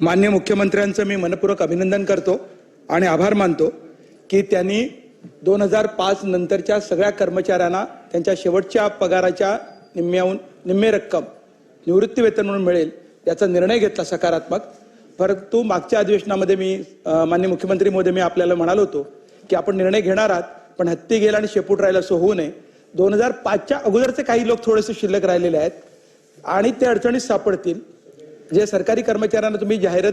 मान्य मुख्यमंत्र्यांचं मी मनपूर्वक अभिनंदन करतो आणि आभार मानतो की त्यांनी दोन हजार पाच नंतरच्या सगळ्या कर्मचाऱ्यांना त्यांच्या शेवटच्या पगाराच्या निम्म्याहून निम्मे रक्कम निवृत्ती वेतन म्हणून मिळेल याचा निर्णय घेतला सकारात्मक. परंतु मागच्या अधिवेशनामध्ये मी मान्य माननीय मुख्यमंत्री मोदी मी आपल्याला म्हणालो होतो की आपण निर्णय घेणार आहात पण हत्ती गेला आणि शेपूट राहिला असं होऊ नये. दोन हजार पाचच्या अगोदरचे काही लोक थोडेसे शिल्लक राहिलेले आहेत आणि ते अडचणीत सापडतील. जे सरकारी कर्मचाऱ्यांना तुम्ही जाहिरात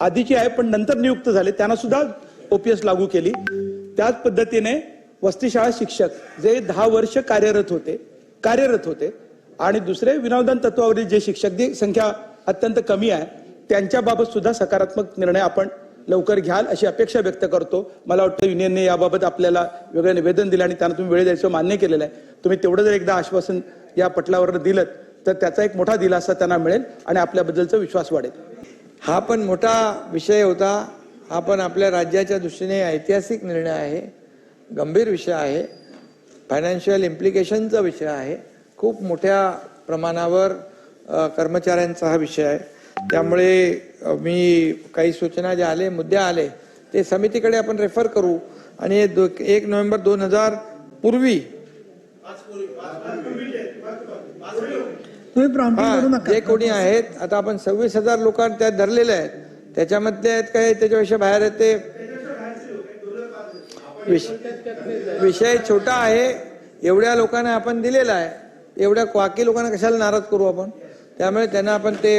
आधीची आहे पण नंतर नियुक्त झाले त्यांना सुद्धा ओपीएस लागू केली. त्याच पद्धतीने वस्तीशाळा शिक्षक जे दहा वर्ष कार्यरत होते कार्यरत होते आणि दुसरे विनोदन तत्वावरील जे शिक्षक जी संख्या अत्यंत कमी आहे त्यांच्याबाबत सुद्धा सकारात्मक निर्णय आपण लवकर घ्याल अशी अपेक्षा व्यक्त करतो. मला वाटतं युनियनने याबाबत आपल्याला वेगळं निवेदन दिलं आणि त्यांना तुम्ही वेळ द्यायचं मान्य केलेलं आहे. तुम्ही तेवढं जर एकदा आश्वासन या पटलावर दिलं तर त्याचा एक मोठा दिलासा त्यांना मिळेल आणि आपल्याबद्दलचा विश्वास वाढेल. हा पण मोठा विषय होता. हा पण आपल्या राज्याच्या दृष्टीने ऐतिहासिक निर्णय आहे. गंभीर विषय आहे. फायनान्शियल इम्प्लिकेशनचा विषय आहे. खूप मोठ्या प्रमाणावर कर्मचाऱ्यांचा हा विषय आहे. त्यामुळे मी काही सूचना ज्या आले मुद्दे आले ते समितीकडे आपण रेफर करू. आणि एक नोव्हेंबर दोन हजार पूर्वी तुम्ही प्रॉम्प्टिंग करू हा, नका. जे कोणी आहेत आता आपण सव्वीस हजार लोकांना त्यात धरलेले आहेत. त्याच्यामधले आहेत काय? त्याच्यापेक्षा बाहेर आहेत ते. विष- विषय छोटा आहे. एवढ्या लोकांना आपण दिलेला आहे. एवढ्या बाकी लोकांना कशाला नाराज करू आपण? त्यामुळे त्यांना आपण ते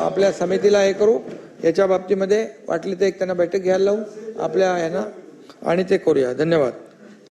आपल्या समितीला हे करू. याच्या बाबतीमध्ये वाटली तर एक त्यांना बैठक घ्यायला लावू. आपल्या ह्यांना आणि ते करूया. धन्यवाद.